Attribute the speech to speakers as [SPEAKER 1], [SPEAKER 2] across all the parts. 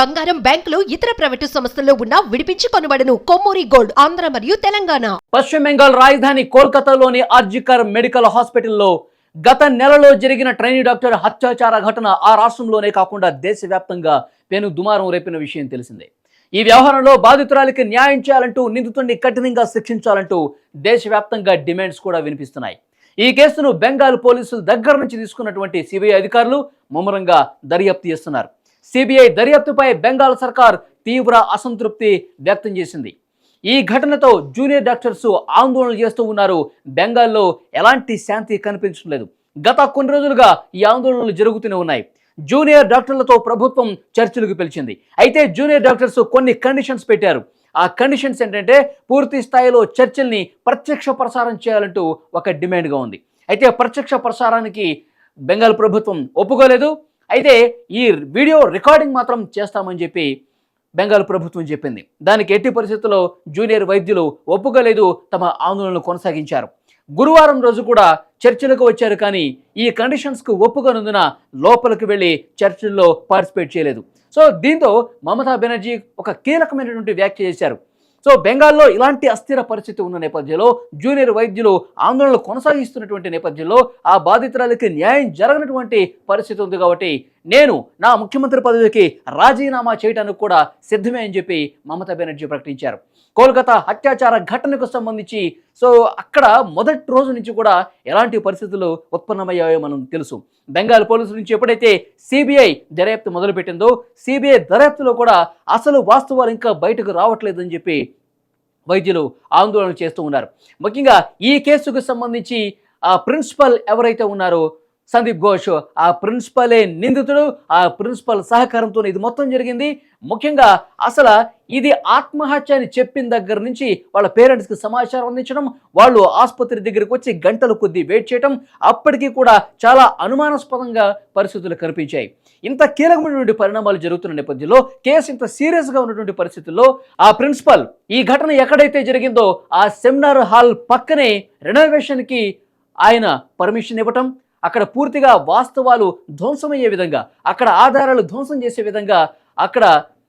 [SPEAKER 1] బంగారం బ్యాంకులు ఇతర ప్రైవేటు సంస్థల్లో ఉన్న విడిపించి కొనబడను. కొమ్మూరి గోల్డ్ ఆంధ్ర మరియు తెలంగాణ.
[SPEAKER 2] పశ్చిమ బెంగాల్ రాజధాని కోల్కతాలోని ఆర్జికర్ మెడికల్ హాస్పిటల్లో గత నెలలో జరిగిన ట్రైనీ డాక్టర్ హత్యాచార ఘటన ఆ రాష్ట్రంలోనే కాకుండా దేశవ్యాప్తంగా పెను దుమారం రేపిన విషయం తెలిసిందే. ఈ వ్యవహారంలో బాధితురాలికి న్యాయం చేయాలంటూ నిందితుడిని కఠినంగా శిక్షించాలంటూ దేశవ్యాప్తంగా డిమాండ్స్ కూడా వినిపిస్తున్నాయి. ఈ కేసును బెంగాల్ పోలీసులు దగ్గర నుంచి తీసుకున్నటువంటి సిబిఐ అధికారులు ముమ్మరంగా దర్యాప్తు చేస్తున్నారు. సిబిఐ దర్యాప్తుపై బెంగాల్ సర్కార్ తీవ్ర అసంతృప్తి వ్యక్తం చేసింది. ఈ ఘటనతో జూనియర్ డాక్టర్స్ ఆందోళన చేస్తూ ఉన్నారు. బెంగాల్లో ఎలాంటి శాంతి కనిపించడం లేదు గత కొన్ని రోజులుగా ఈ ఆందోళనలు జరుగుతూనే ఉన్నాయి. జూనియర్ డాక్టర్లతో ప్రభుత్వం చర్చలకు పిలిచింది. అయితే జూనియర్ డాక్టర్స్ కొన్ని కండిషన్స్ పెట్టారు. ఆ కండిషన్స్ ఏంటంటే పూర్తి స్థాయిలో చర్చల్ని ప్రత్యక్ష ప్రసారం చేయాలంటూ ఒక డిమాండ్గా ఉంది. అయితే ప్రత్యక్ష ప్రసారానికి బెంగాల్ ప్రభుత్వం ఒప్పుకోలేదు. అయితే ఈ వీడియో రికార్డింగ్ మాత్రం చేస్తామని చెప్పి బెంగాల్ ప్రభుత్వం చెప్పింది. దానికి ఎట్టి పరిస్థితుల్లో జూనియర్ వైద్యులు ఒప్పుకోలేదు తమ ఆందోళనలు కొనసాగించారు. గురువారం రోజు కూడా చర్చలకు వచ్చారు కానీ ఈ కండిషన్స్కు ఒప్పుకొనందున లోపలికి వెళ్ళి చర్చల్లో పార్టిసిపేట్ చేయలేదు. సో దీంతో మమతా బెనర్జీ ఒక కీలకమైనటువంటి వ్యాఖ్య చేశారు. సో బెంగాల్లో ఇలాంటి అస్థిర పరిస్థితి ఉన్న నేపథ్యంలో జూనియర్ వైద్యులు ఆందోళనలు కొనసాగిస్తున్నటువంటి నేపథ్యంలో ఆ బాధితురాలకి న్యాయం జరగనటువంటి పరిస్థితి ఉంది కాబట్టి నేను నా ముఖ్యమంత్రి పదవికి రాజీనామా చేయడానికి కూడా సిద్ధమే అని చెప్పి మమతా బెనర్జీ ప్రకటించారు. కోల్కతా అత్యాచార ఘటనకు సంబంధించి సో అక్కడ మొదటి రోజు నుంచి కూడా ఎలాంటి పరిస్థితులు ఉత్పన్నమయ్యాయో మనం తెలుసు. బెంగాల్ పోలీసుల నుంచి ఎప్పుడైతే సిబిఐ దర్యాప్తు మొదలుపెట్టిందో సిబిఐ దర్యాప్తులో కూడా అసలు వాస్తవాలు ఇంకా బయటకు రావట్లేదని చెప్పి వైద్యులు ఆందోళన చేస్తూ ఉన్నారు. ముఖ్యంగా ఈ కేసుకు సంబంధించి ఆ ప్రిన్సిపల్ ఎవరైతే ఉన్నారో సందీప్ ఘోష్ ఆ ప్రిన్సిపలే నిందితుడు ఆ ప్రిన్సిపల్ సహకారంతో ఇది మొత్తం జరిగింది. ముఖ్యంగా అసలు ఇది ఆత్మహత్య అని చెప్పిన దగ్గర నుంచి వాళ్ళ పేరెంట్స్కి సమాచారం అందించడం వాళ్ళు ఆసుపత్రి దగ్గరికి వచ్చి గంటలు కొద్దీ వెయిట్ చేయడం అప్పటికీ కూడా చాలా అనుమానాస్పదంగా పరిస్థితులు కనిపించాయి. ఇంత కీలకమైనటువంటి పరిణామాలు జరుగుతున్న నేపథ్యంలో కేసు ఇంత సీరియస్గా ఉన్నటువంటి పరిస్థితుల్లో ఆ ప్రిన్సిపల్ ఈ ఘటన ఎక్కడైతే జరిగిందో ఆ సెమినార్ హాల్ పక్కనే రెనోవేషన్కి ఆయన పర్మిషన్ ఇవ్వటం అక్కడ పూర్తిగా వాస్తవాలు ధ్వంసమయ్యే విధంగా అక్కడ ఆధారాలు ధ్వంసం చేసే విధంగా అక్కడ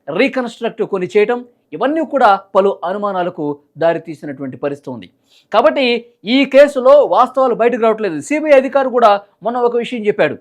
[SPEAKER 2] రీకన్స్ట్రక్ట్ కొన్ని చేయటం ఇవన్నీ కూడా పలు అనుమానాలకు దారితీసినటువంటి పరిస్థితి ఉంది. కాబట్టి ఈ కేసులో వాస్తవాలు బయటకు రావట్లేదు. సిబిఐ అధికారి కూడా మొన్న ఒక విషయం చెప్పాడు.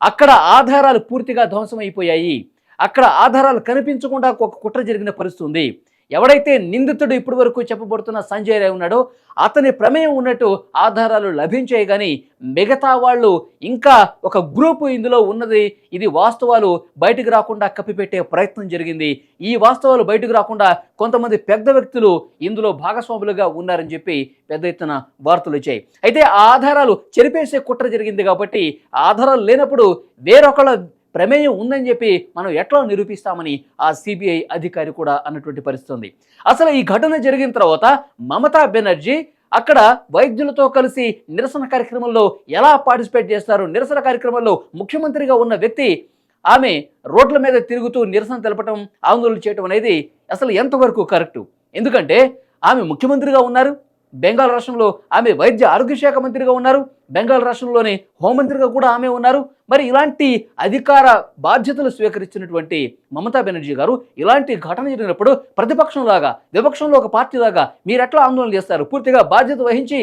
[SPEAKER 2] అక్కడ ఆధారాలు పూర్తిగా ధ్వంసమైపోయాయి. అక్కడ ఆధారాలు కనిపించకుండా ఒక కుట్ర జరిగిన పరిస్థితి ఉంది. ఎవడైతే నిందితుడు ఇప్పటి వరకు చెప్పబడుతున్న సంజయ్ రాయ్ ఉన్నాడో అతని ప్రమేయం ఉన్నట్టు ఆధారాలు లభించాయి కానీ మిగతా వాళ్ళు ఇంకా ఒక గ్రూపు ఇందులో ఉన్నది. ఇది వాస్తవాలు బయటకు రాకుండా కప్పిపెట్టే ప్రయత్నం జరిగింది. ఈ వాస్తవాలు బయటకు రాకుండా కొంతమంది పెద్ద వ్యక్తులు ఇందులో భాగస్వాములుగా ఉన్నారని చెప్పి పెద్ద ఎత్తున వార్తలు వచ్చాయి. అయితే ఆ ఆధారాలు చెరిపేసే కుట్ర జరిగింది కాబట్టి ఆధారాలు లేనప్పుడు వేరొకళ్ళ ప్రమేయం ఉందని చెప్పి మనం ఎట్లా నిరూపిస్తామని ఆ సిబిఐ అధికారి కూడా అన్నటువంటి పరిస్థితి ఉంది. అసలు ఈ ఘటన జరిగిన తర్వాత మమతా బెనర్జీ అక్కడ వైద్యులతో కలిసి నిరసన కార్యక్రమంలో ఎలా పార్టిసిపేట్ చేస్తారు నిరసన కార్యక్రమంలో ముఖ్యమంత్రిగా ఉన్న వ్యక్తి ఆమె రోడ్ల మీద తిరుగుతూ నిరసన తెలపటం ఆందోళన చేయటం అనేది అసలు ఎంతవరకు కరెక్టు? ఎందుకంటే ఆమె ముఖ్యమంత్రిగా ఉన్నారు. బెంగాల్ రాష్ట్రంలో ఆమె వైద్య ఆరోగ్య శాఖ మంత్రిగా ఉన్నారు. బెంగాల్ రాష్ట్రంలోని హోంమంత్రిగా కూడా ఆమె ఉన్నారు. మరి ఇలాంటి అధికార బాధ్యతలు స్వీకరించినటువంటి మమతా బెనర్జీ గారు ఇలాంటి ఘటన జరిగినప్పుడు ప్రతిపక్షంలాగా విపక్షంలో ఒక పార్టీలాగా మీరు ఎట్లా ఆందోళన చేస్తారు? పూర్తిగా బాధ్యత వహించి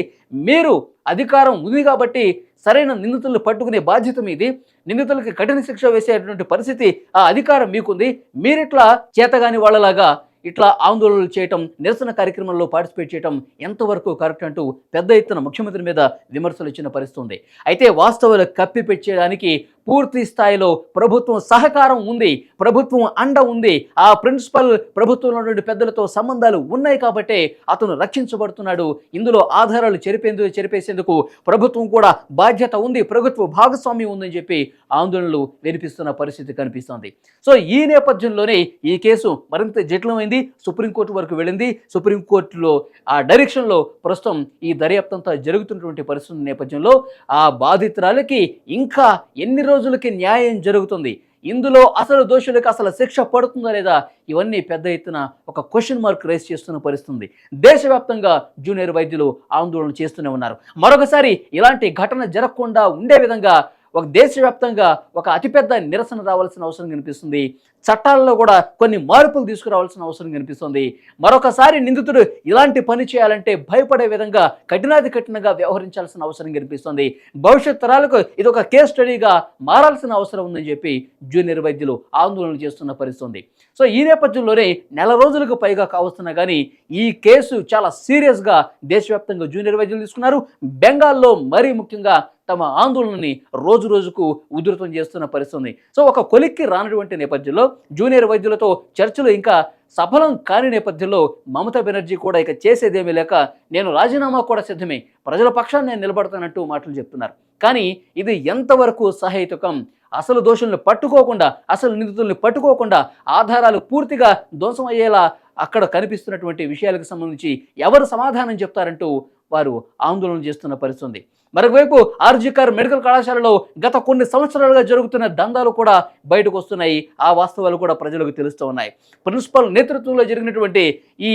[SPEAKER 2] మీరు అధికారం ఉంది కాబట్టి సరైన నిందితులను పట్టుకునే బాధ్యత మీది. నిందితులకి కఠిన శిక్ష వేసేటువంటి పరిస్థితి ఆ అధికారం మీకుంది. మీరిట్లా చేతగాని వాళ్ళలాగా ఇట్లా ఆందోళనలు చేయటం నిరసన కార్యక్రమంలో పార్టిసిపేట్ చేయటం ఎంతవరకు కరెక్ట్ అంటూ పెద్ద ఎత్తున ముఖ్యమంత్రి మీద విమర్శలు ఇచ్చిన పరిస్థితి ఉంది. అయితే వాస్తవాలు కప్పిపెట్టేయడానికి పూర్తి స్థాయిలో ప్రభుత్వం సహకారం ఉంది ప్రభుత్వం అండ ఉంది. ఆ ప్రిన్సిపల్ ప్రభుత్వంలో నుండి పెద్దలతో సంబంధాలు ఉన్నాయి కాబట్టే అతను రక్షించబడుతున్నాడు. ఇందులో ఆధారాలు చెరిపేందుకు చెరిపేసేందుకు ప్రభుత్వం కూడా బాధ్యత ఉంది ప్రభుత్వ భాగస్వామ్యం ఉందని చెప్పి ఆందోళనలు వినిపిస్తున్న పరిస్థితి కనిపిస్తోంది. సో ఈ నేపథ్యంలోనే ఈ కేసు మరింత జటిలమైంది సుప్రీంకోర్టు వరకు వెళ్ళింది. సుప్రీంకోర్టులో ఆ డైరెక్షన్లో ప్రస్తుతం ఈ దర్యాప్తంతా జరుగుతున్నటువంటి పరిస్థితుల నేపథ్యంలో ఆ బాధితురాలకి ఇంకా ఎన్ని రోజులు రోజులకి న్యాయం జరుగుతుంది. ఇందులో అసలు దోషులకు అసలు శిక్ష పడుతుందా లేదా ఇవన్నీ పెద్ద ఎత్తున ఒక క్వశ్చన్ మార్క్ రేస్ చేస్తున్న పరిస్థితుంది. దేశవ్యాప్తంగా జూనియర్ వైద్యులు ఆందోళన చేస్తూనే ఉన్నారు. మరొకసారి ఇలాంటి ఘటన జరగకుండా ఉండే విధంగా ఒక దేశవ్యాప్తంగా ఒక అతిపెద్ద నిరసన రావాల్సిన అవసరం కనిపిస్తుంది. చట్టాల్లో కూడా కొన్ని మార్పులు తీసుకురావాల్సిన అవసరం కనిపిస్తుంది. మరొకసారి నిందితుడు ఇలాంటి పని చేయాలంటే భయపడే విధంగా కఠినాది కఠినంగా వ్యవహరించాల్సిన అవసరం కనిపిస్తుంది. భవిష్యత్ తరాలకు ఇది ఒక కేస్ స్టడీగా మారాల్సిన అవసరం ఉందని చెప్పి జూనియర్ వైద్యులు ఆందోళన చేస్తున్న పరిస్థితుంది. సో ఈ నేపథ్యంలోనే నెల రోజులకు పైగా కావస్తున్నా కానీ ఈ కేసు చాలా సీరియస్గా దేశవ్యాప్తంగా జూనియర్ వైద్యులు తీసుకున్నారు. బెంగాల్లో మరీ ముఖ్యంగా తమ ఆందోళనని రోజు రోజుకు ఉధృతం చేస్తున్న పరిస్థితుంది. సో ఒక కొలిక్కి రానటువంటి నేపథ్యంలో జూనియర్ వైద్యులతో చర్చలు ఇంకా సఫలం కాని నేపథ్యంలో మమతా బెనర్జీ కూడా ఇక చేసేదేమీ లేక నేను రాజీనామా కూడా సిద్ధమే. ప్రజల పక్షాన్ని నేను నిలబడతానంటూ మాటలు చెప్తున్నారు. కానీ ఇది ఎంతవరకు సహేతుకం? అసలు దోషుల్ని పట్టుకోకుండా అసలు నిందితుల్ని పట్టుకోకుండా ఆధారాలు పూర్తిగా ధ్వంసం అయ్యేలా అక్కడ కనిపిస్తున్నటువంటి విషయాలకు సంబంధించి ఎవరు సమాధానం చెప్తారంటూ వారు ఆందోళన చేస్తున్న పరిస్థితుంది. మరొకవైపు ఆర్జికర్ మెడికల్ కళాశాలలో గత కొన్ని సంవత్సరాలుగా జరుగుతున్న దందాలు కూడా బయటకు వస్తున్నాయి. ఆ వాస్తవాలు కూడా ప్రజలకు తెలుస్తూ ఉన్నాయి. ప్రిన్సిపల్ నేతృత్వంలో జరిగినటువంటి ఈ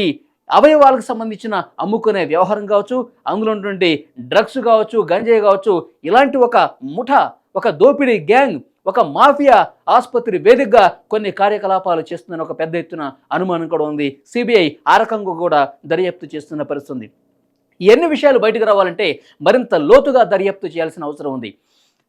[SPEAKER 2] అవయవాలకు సంబంధించిన అమ్ముకునే వ్యవహారం కావచ్చు అందులో ఉన్నటువంటి డ్రగ్స్ కావచ్చు గంజాయి కావచ్చు ఇలాంటి ఒక ముఠ ఒక దోపిడీ గ్యాంగ్ ఒక మాఫియా ఆసుపత్రి వేదికగా కొన్ని కార్యకలాపాలు చేస్తుందని ఒక పెద్ద ఎత్తున అనుమానం కూడా ఉంది. సిబిఐ ఆ రకంగా కూడా దర్యాప్తు చేస్తున్న పరిస్థితుంది. ఎన్ని విషయాలు బయటకు రావాలంటే మరింత లోతుగా దర్యాప్తు చేయాల్సిన అవసరం ఉంది.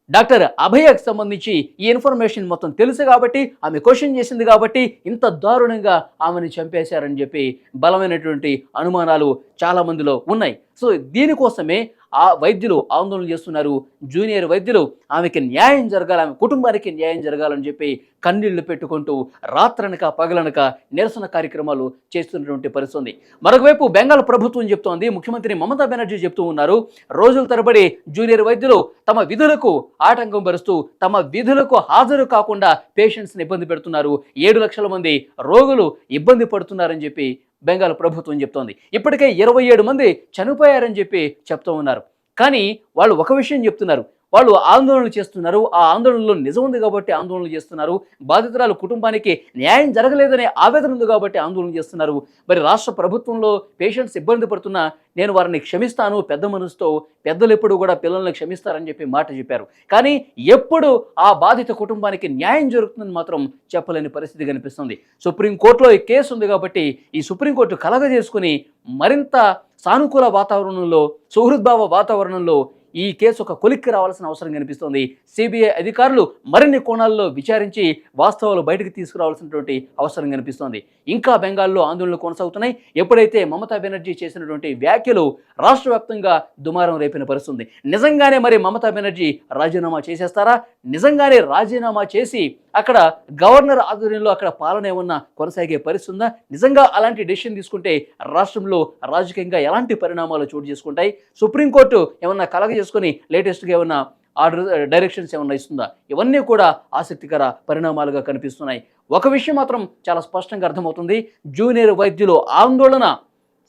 [SPEAKER 2] డాక్టర్ అభయకు సంబంధించి ఈ ఇన్ఫర్మేషన్ మొత్తం తెలుసు కాబట్టి ఆమె క్వశ్చన్ చేసింది కాబట్టి ఇంత దారుణంగా ఆమెను చంపేశారని చెప్పి బలమైనటువంటి అనుమానాలు చాలా మందిలో ఉన్నాయి. సో దీనికోసమే ఆ వైద్యులు ఆందోళన చేస్తున్నారు. జూనియర్ వైద్యులు ఆమెకి న్యాయం జరగాలి ఆమె కుటుంబానికి న్యాయం జరగాలని చెప్పి కన్నీళ్ళు పెట్టుకుంటూ రాత్రనక పగలనక నిరసన కార్యక్రమాలు చేస్తున్నటువంటి పరిస్థితి ఉంది మరొకవైపు బెంగాల్ ప్రభుత్వం చెప్తోంది ముఖ్యమంత్రి మమతా బెనర్జీ చెప్తూ ఉన్నారు. రోజుల తరబడి జూనియర్ వైద్యులు తమ విధులకు ఆటంకం పరుస్తూ తమ విధులకు హాజరు కాకుండా పేషెంట్స్ని ఇబ్బంది పెడుతున్నారు. ఏడు లక్షల మంది రోగులు ఇబ్బంది పడుతున్నారని చెప్పి బెంగాల్ ప్రభుత్వం చెప్తోంది. ఇప్పటికే ఇరవై ఏడు మంది చనిపోయారని చెప్పి చెప్తూ ఉన్నారు. కానీ వాళ్ళు ఒక విషయం చెప్తున్నారు. వాళ్ళు ఆందోళనలు చేస్తున్నారు. ఆ ఆందోళనలో నిజం ఉంది కాబట్టి ఆందోళనలు చేస్తున్నారు. బాధితురాలు కుటుంబానికి న్యాయం జరగలేదనే ఆవేదన ఉంది కాబట్టి ఆందోళన చేస్తున్నారు. మరి రాష్ట్ర ప్రభుత్వంలో పేషెంట్స్ ఇబ్బంది పడుతున్నా నేను వారిని క్షమిస్తాను పెద్ద మనసుతో పెద్దలు ఎప్పుడు కూడా పిల్లల్ని క్షమిస్తారని చెప్పి మాట చెప్పారు. కానీ ఎప్పుడు ఆ బాధిత కుటుంబానికి న్యాయం జరుగుతుందని మాత్రం చెప్పలేని పరిస్థితి కనిపిస్తుంది. సుప్రీంకోర్టులో ఈ కేసు ఉంది కాబట్టి ఈ సుప్రీంకోర్టు కలగజేసుకుని మరింత సానుకూల వాతావరణంలో సుహృద్భావ వాతావరణంలో ఈ కేసు ఒక కొలిక్కి రావాల్సిన అవసరం కనిపిస్తోంది. సిబిఐ అధికారులు మరిన్ని కోణాల్లో విచారించి వాస్తవాలు బయటకు తీసుకురావాల్సినటువంటి అవసరం కనిపిస్తోంది. ఇంకా బెంగాల్లో ఆందోళనలు కొనసాగుతున్నాయి. ఎప్పుడైతే మమతా బెనర్జీ చేసినటువంటి వ్యాఖ్యలు రాష్ట్ర వ్యాప్తంగా దుమారం రేపిన పరిస్థితుంది. నిజంగానే మరి మమతా బెనర్జీ రాజీనామా చేసేస్తారా? నిజంగానే రాజీనామా చేసి అక్కడ గవర్నర్ ఆధ్వర్యంలో అక్కడ పాలన ఏమన్నా కొనసాగే పరిస్థితుందా నిజంగా అలాంటి డెసిషన్ తీసుకుంటే రాష్ట్రంలో రాజకీయంగా ఎలాంటి పరిణామాలు చోటు చేసుకుంటాయి? సుప్రీంకోర్టు ఏమన్నా కలగ చేసుకొని లేటెస్ట్గా ఏమన్నా ఆర్డర్ డైరెక్షన్స్ ఏమన్నా ఇస్తుందా? ఇవన్నీ కూడా ఆసక్తికర పరిణామాలుగా కనిపిస్తున్నాయి. ఒక విషయం మాత్రం చాలా స్పష్టంగా అర్థమవుతుంది. జూనియర్ వైద్యులు ఆందోళన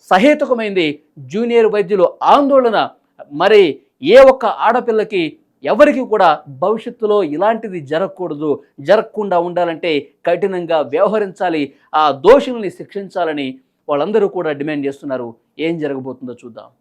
[SPEAKER 2] సహేతుకమైంది. జూనియర్ వైద్యులు ఆందోళన మరి ఏ ఒక్క ఆడపిల్లకి ఎవరికి కూడా భవిష్యత్తులో ఇలాంటిది జరగకూడదు. జరగకుండా ఉండాలంటే కఠినంగా వ్యవహరించాలి. ఆ దోషుల్ని శిక్షించాలని వాళ్ళందరూ కూడా డిమాండ్ చేస్తున్నారు. ఏం జరగబోతుందో చూద్దాం.